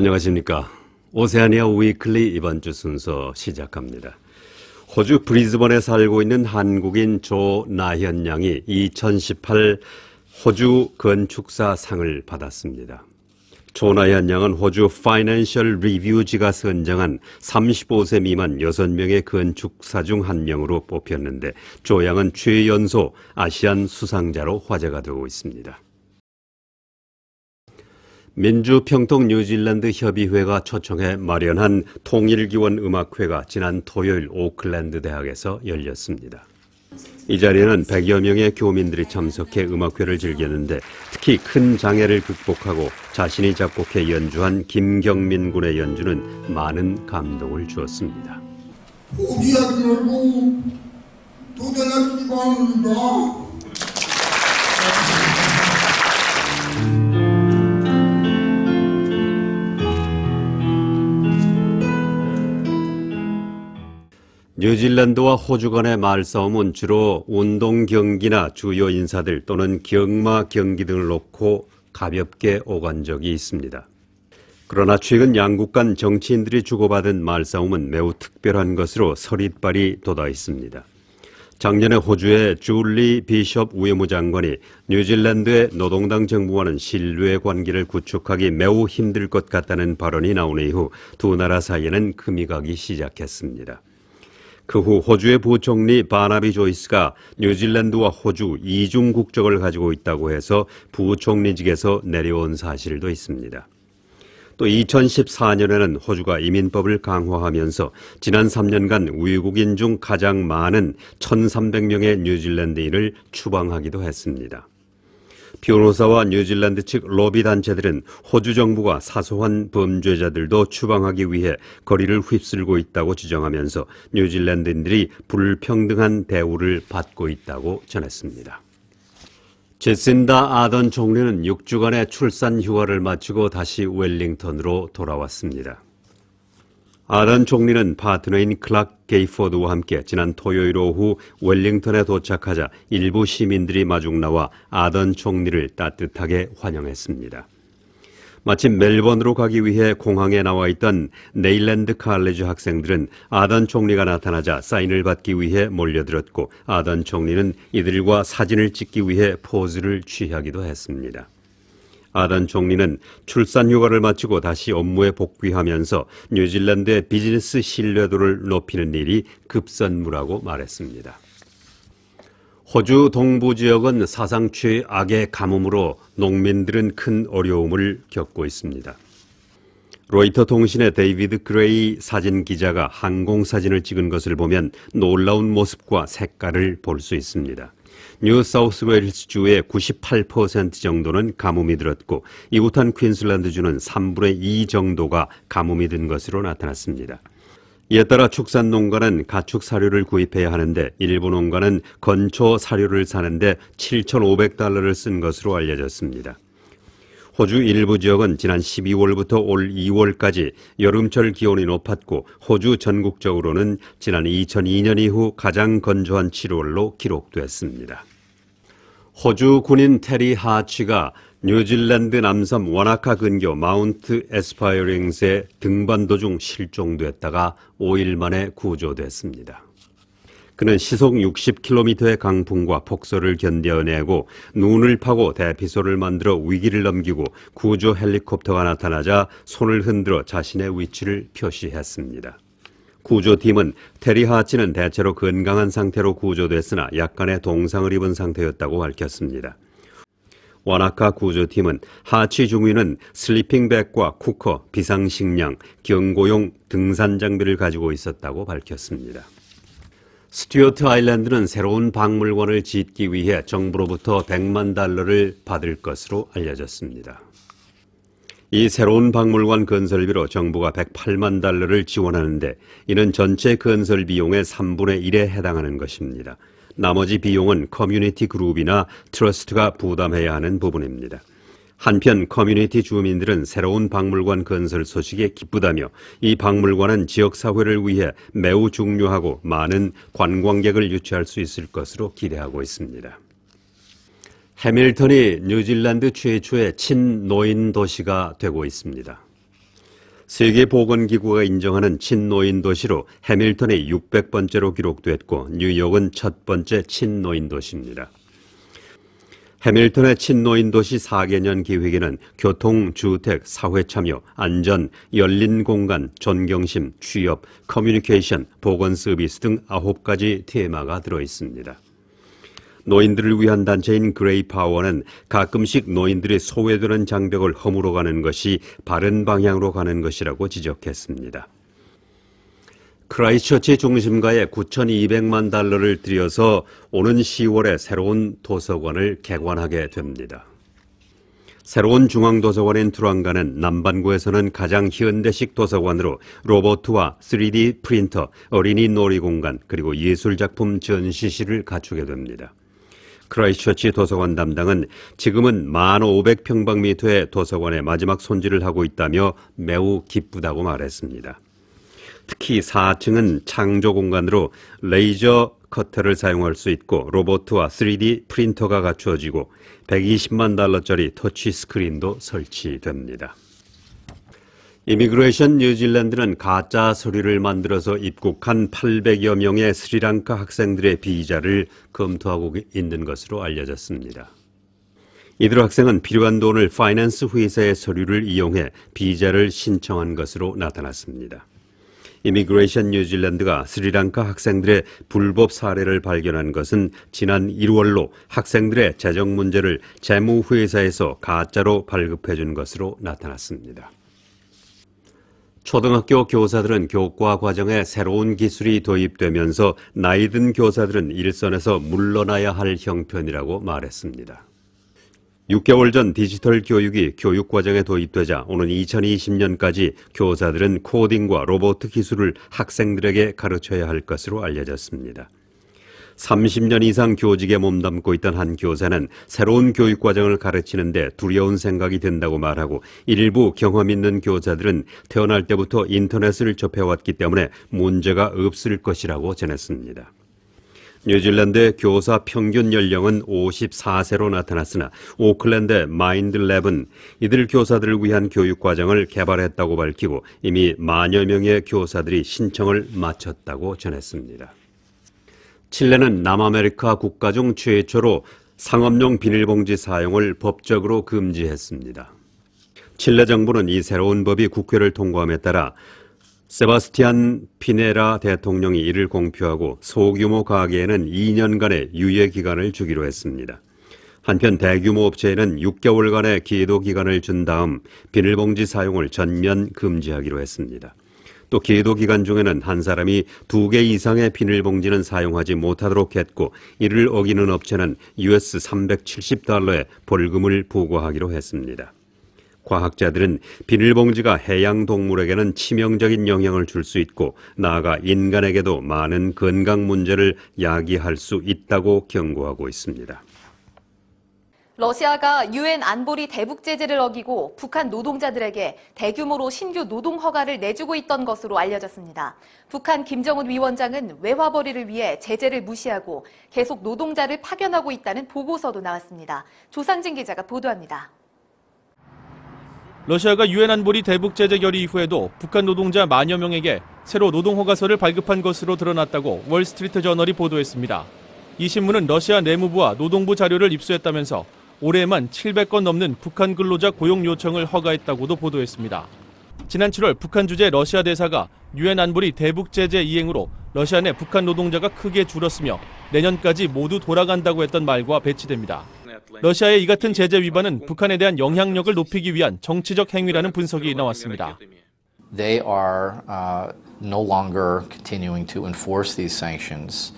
안녕하십니까. 오세아니아 위클리 이번 주 순서 시작합니다. 호주 브리즈번에 살고 있는 한국인 조나현 양이 2018 호주 건축사 상을 받았습니다. 조나현 양은 호주 파이낸셜 리뷰지가 선정한 35세 미만 6명의 건축사 중 한 명으로 뽑혔는데 조 양은 최연소 아시안 수상자로 화제가 되고 있습니다. 민주평통 뉴질랜드 협의회가 초청해 마련한 통일기원 음악회가 지난 토요일 오클랜드 대학에서 열렸습니다. 이 자리에는 100여 명의 교민들이 참석해 음악회를 즐겼는데 특히 큰 장애를 극복하고 자신이 작곡해 연주한 김경민 군의 연주는 많은 감동을 주었습니다. 뉴질랜드와 호주 간의 말싸움은 주로 운동 경기나 주요 인사들 또는 경마 경기 등을 놓고 가볍게 오간 적이 있습니다. 그러나 최근 양국 간 정치인들이 주고받은 말싸움은 매우 특별한 것으로 서릿발이 돋아 있습니다. 작년에 호주의 줄리 비숍 외무 장관이 뉴질랜드의 노동당 정부와는 신뢰 관계를 구축하기 매우 힘들 것 같다는 발언이 나온 이후 두 나라 사이에는 금이 가기 시작했습니다. 그 후 호주의 부총리 바나비 조이스가 뉴질랜드와 호주 이중 국적을 가지고 있다고 해서 부총리직에서 내려온 사실도 있습니다. 또 2014년에는 호주가 이민법을 강화하면서 지난 3년간 외국인 중 가장 많은 1,300명의 뉴질랜드인을 추방하기도 했습니다. 변호사와 뉴질랜드 측 로비 단체들은 호주 정부가 사소한 범죄자들도 추방하기 위해 거리를 휩쓸고 있다고 주장하면서 뉴질랜드인들이 불평등한 대우를 받고 있다고 전했습니다. 제신다 아던 총리는 6주간의 출산 휴가를 마치고 다시 웰링턴으로 돌아왔습니다. 아던 총리는 파트너인 클락 게이포드와 함께 지난 토요일 오후 웰링턴에 도착하자 일부 시민들이 마중 나와 아던 총리를 따뜻하게 환영했습니다. 마침 멜번으로 가기 위해 공항에 나와 있던 네일랜드 칼레지 학생들은 아던 총리가 나타나자 사인을 받기 위해 몰려들었고 아던 총리는 이들과 사진을 찍기 위해 포즈를 취하기도 했습니다. 아단 총리는 출산 휴가를 마치고 다시 업무에 복귀하면서 뉴질랜드의 비즈니스 신뢰도를 높이는 일이 급선무라고 말했습니다. 호주 동부 지역은 사상 최악의 가뭄으로 농민들은 큰 어려움을 겪고 있습니다. 로이터 통신의 데이비드 그레이 사진 기자가 항공 사진을 찍은 것을 보면 놀라운 모습과 색깔을 볼 수 있습니다. 뉴사우스웨일스주의 98% 정도는 가뭄이 들었고 이곳한 퀸슬랜드주는 3분의 2 정도가 가뭄이 든 것으로 나타났습니다. 이에 따라 축산 농가는 가축 사료를 구입해야 하는데 일부 농가는 건초 사료를 사는데 7,500달러를 쓴 것으로 알려졌습니다. 호주 일부 지역은 지난 12월부터 올 2월까지 여름철 기온이 높았고 호주 전국적으로는 지난 2002년 이후 가장 건조한 7월로 기록됐습니다. 호주 군인 테리 하치가 뉴질랜드 남섬 와나카 근교 마운트 에스파이링스의 등반 도중 실종됐다가 5일 만에 구조됐습니다. 그는 시속 60km의 강풍과 폭설을 견뎌내고 눈을 파고 대피소를 만들어 위기를 넘기고 구조 헬리콥터가 나타나자 손을 흔들어 자신의 위치를 표시했습니다. 구조팀은 테리 하치는 대체로 건강한 상태로 구조됐으나 약간의 동상을 입은 상태였다고 밝혔습니다. 와나카 구조팀은 하치 중위는 슬리핑백과 쿠커, 비상식량, 경고용 등산 장비를 가지고 있었다고 밝혔습니다. 스튜어트 아일랜드는 새로운 박물관을 짓기 위해 정부로부터 100만 달러를 받을 것으로 알려졌습니다. 이 새로운 박물관 건설비로 정부가 108만 달러를 지원하는데 이는 전체 건설 비용의 3분의 1에 해당하는 것입니다. 나머지 비용은 커뮤니티 그룹이나 트러스트가 부담해야 하는 부분입니다. 한편 커뮤니티 주민들은 새로운 박물관 건설 소식에 기쁘다며 이 박물관은 지역사회를 위해 매우 중요하고 많은 관광객을 유치할 수 있을 것으로 기대하고 있습니다. 해밀턴이 뉴질랜드 최초의 친노인 도시가 되고 있습니다. 세계보건기구가 인정하는 친노인 도시로 해밀턴이 600번째로 기록됐고 뉴욕은 첫 번째 친노인 도시입니다. 해밀턴의 친노인 도시 4개년 기획에는 교통, 주택, 사회 참여, 안전, 열린 공간, 존경심, 취업, 커뮤니케이션, 보건 서비스 등 9가지 테마가 들어 있습니다. 노인들을 위한 단체인 그레이 파워는 가끔씩 노인들이 소외되는 장벽을 허물어가는 것이 바른 방향으로 가는 것이라고 지적했습니다. 크라이처치 중심가에 9,200만 달러를 들여서 오는 10월에 새로운 도서관을 개관하게 됩니다. 새로운 중앙도서관인 투랑가는 남반구에서는 가장 현대식 도서관으로 로버트와 3D 프린터, 어린이 놀이공간, 그리고 예술작품 전시실을 갖추게 됩니다. 크라이처치 도서관 담당은 지금은 1,500평방미터의 도서관의 마지막 손질을 하고 있다며 매우 기쁘다고 말했습니다. 특히 4층은 창조 공간으로 레이저 커터를 사용할 수 있고 로보트와 3D 프린터가 갖추어지고 120만 달러짜리 터치 스크린도 설치됩니다. 이미그레이션 뉴질랜드는 가짜 서류를 만들어서 입국한 800여 명의 스리랑카 학생들의 비자를 검토하고 있는 것으로 알려졌습니다. 이들 학생은 필요한 돈을 파이낸스 회사의 서류를 이용해 비자를 신청한 것으로 나타났습니다. 이미그레이션 뉴질랜드가 스리랑카 학생들의 불법 사례를 발견한 것은 지난 1월로 학생들의 재정 문제를 재무회사에서 가짜로 발급해 준 것으로 나타났습니다. 초등학교 교사들은 교과 과정에 새로운 기술이 도입되면서 나이 든 교사들은 일선에서 물러나야 할 형편이라고 말했습니다. 6개월 전 디지털 교육이 교육 과정에 도입되자 오는 2020년까지 교사들은 코딩과 로봇 기술을 학생들에게 가르쳐야 할 것으로 알려졌습니다. 30년 이상 교직에 몸담고 있던 한 교사는 새로운 교육 과정을 가르치는데 두려운 생각이 든다고 말하고 일부 경험 있는 교사들은 태어날 때부터 인터넷을 접해왔기 때문에 문제가 없을 것이라고 전했습니다. 뉴질랜드 교사 평균 연령은 54세로 나타났으나 오클랜드 마인드랩은 이들 교사들을 위한 교육 과정을 개발했다고 밝히고 이미 만여 명의 교사들이 신청을 마쳤다고 전했습니다. 칠레는 남아메리카 국가 중 최초로 상업용 비닐봉지 사용을 법적으로 금지했습니다. 칠레 정부는 이 새로운 법이 국회를 통과함에 따라 세바스티안 피네라 대통령이 이를 공표하고 소규모 가게에는 2년간의 유예 기간을 주기로 했습니다. 한편 대규모 업체에는 6개월간의 기도 기간을 준 다음 비닐봉지 사용을 전면 금지하기로 했습니다. 또 기도 기간 중에는 한 사람이 두 개 이상의 비닐봉지는 사용하지 못하도록 했고 이를 어기는 업체는 US 370달러의 벌금을 부과하기로 했습니다. 과학자들은 비닐봉지가 해양 동물에게는 치명적인 영향을 줄 수 있고 나아가 인간에게도 많은 건강 문제를 야기할 수 있다고 경고하고 있습니다. 러시아가 유엔 안보리 대북 제재를 어기고 북한 노동자들에게 대규모로 신규 노동 허가를 내주고 있던 것으로 알려졌습니다. 북한 김정은 위원장은 외화벌이를 위해 제재를 무시하고 계속 노동자를 파견하고 있다는 보고서도 나왔습니다. 조상진 기자가 보도합니다. 러시아가 유엔 안보리 대북 제재 결의 이후에도 북한 노동자 만여 명에게 새로 노동 허가서를 발급한 것으로 드러났다고 월스트리트 저널이 보도했습니다. 이 신문은 러시아 내무부와 노동부 자료를 입수했다면서 올해에만 700건 넘는 북한 근로자 고용 요청을 허가했다고도 보도했습니다. 지난 7월 북한 주재 러시아 대사가 유엔 안보리 대북 제재 이행으로 러시아 내 북한 노동자가 크게 줄었으며 내년까지 모두 돌아간다고 했던 말과 배치됩니다. 러시아의 이 같은 제재 위반은 북한에 대한 영향력을 높이기 위한 정치적 행위라는 분석이 나왔습니다. They are uh, no longer continuing to enforce these sanctions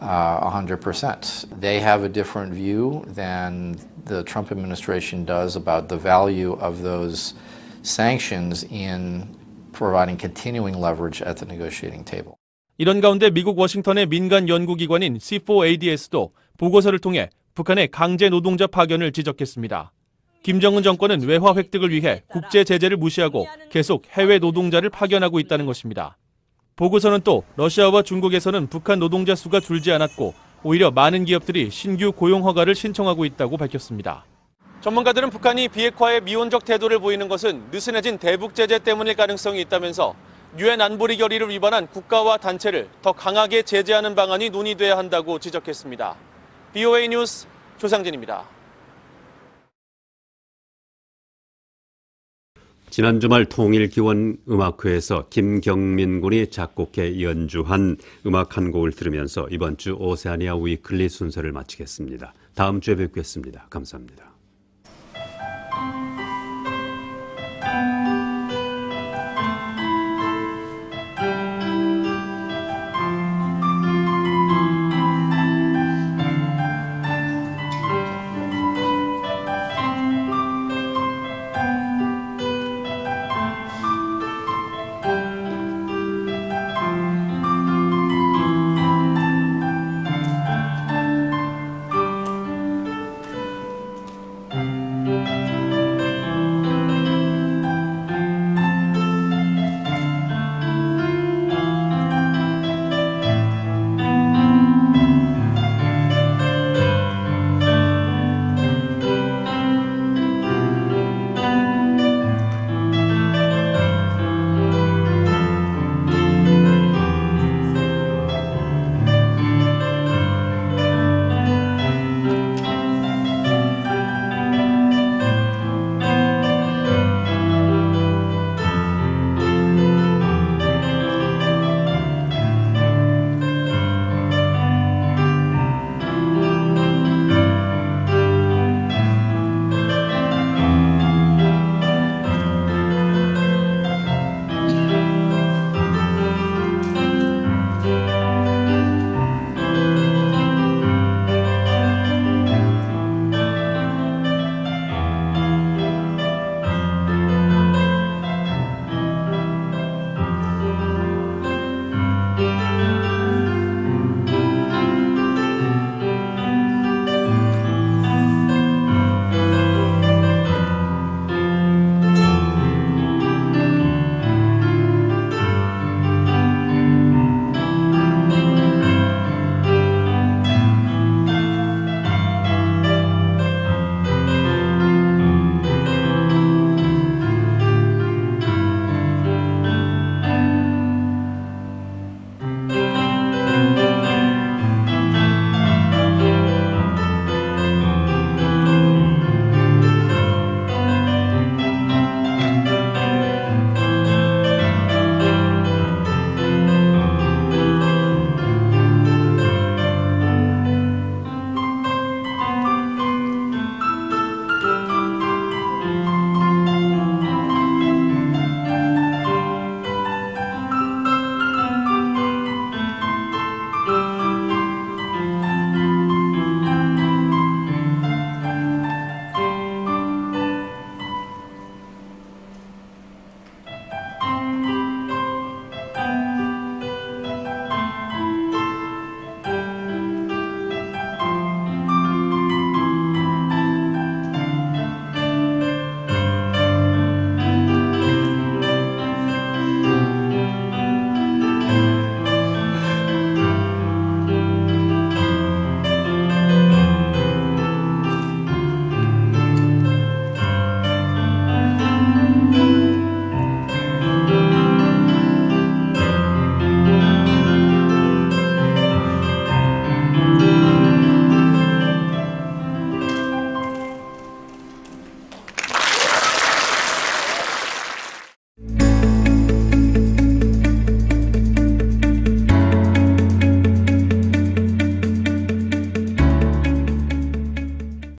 uh, 100%. They have a different view than the Trump administration does about the value of those sanctions in providing continuing leverage at the negotiating table. 이런 가운데 미국 워싱턴의 민간 연구기관인 C4ADS도 보고서를 통해 북한의 강제 노동자 파견을 지적했습니다. 김정은 정권은 외화 획득을 위해 국제 제재를 무시하고 계속 해외 노동자를 파견하고 있다는 것입니다. 보고서는 또 러시아와 중국에서는 북한 노동자 수가 줄지 않았고 오히려 많은 기업들이 신규 고용 허가를 신청하고 있다고 밝혔습니다. 전문가들은 북한이 비핵화에 미온적 태도를 보이는 것은 느슨해진 대북 제재 때문일 가능성이 있다면서 유엔 안보리 결의를 위반한 국가와 단체를 더 강하게 제재하는 방안이 논의돼야 한다고 지적했습니다. BOA 뉴스 조상진입니다. 지난 주말 통일기원 음악회에서 김경민 군이 작곡해 연주한 음악 한 곡을 들으면서 이번 주 오세아니아 위클리 순서를 마치겠습니다. 다음 주에 뵙겠습니다. 감사합니다.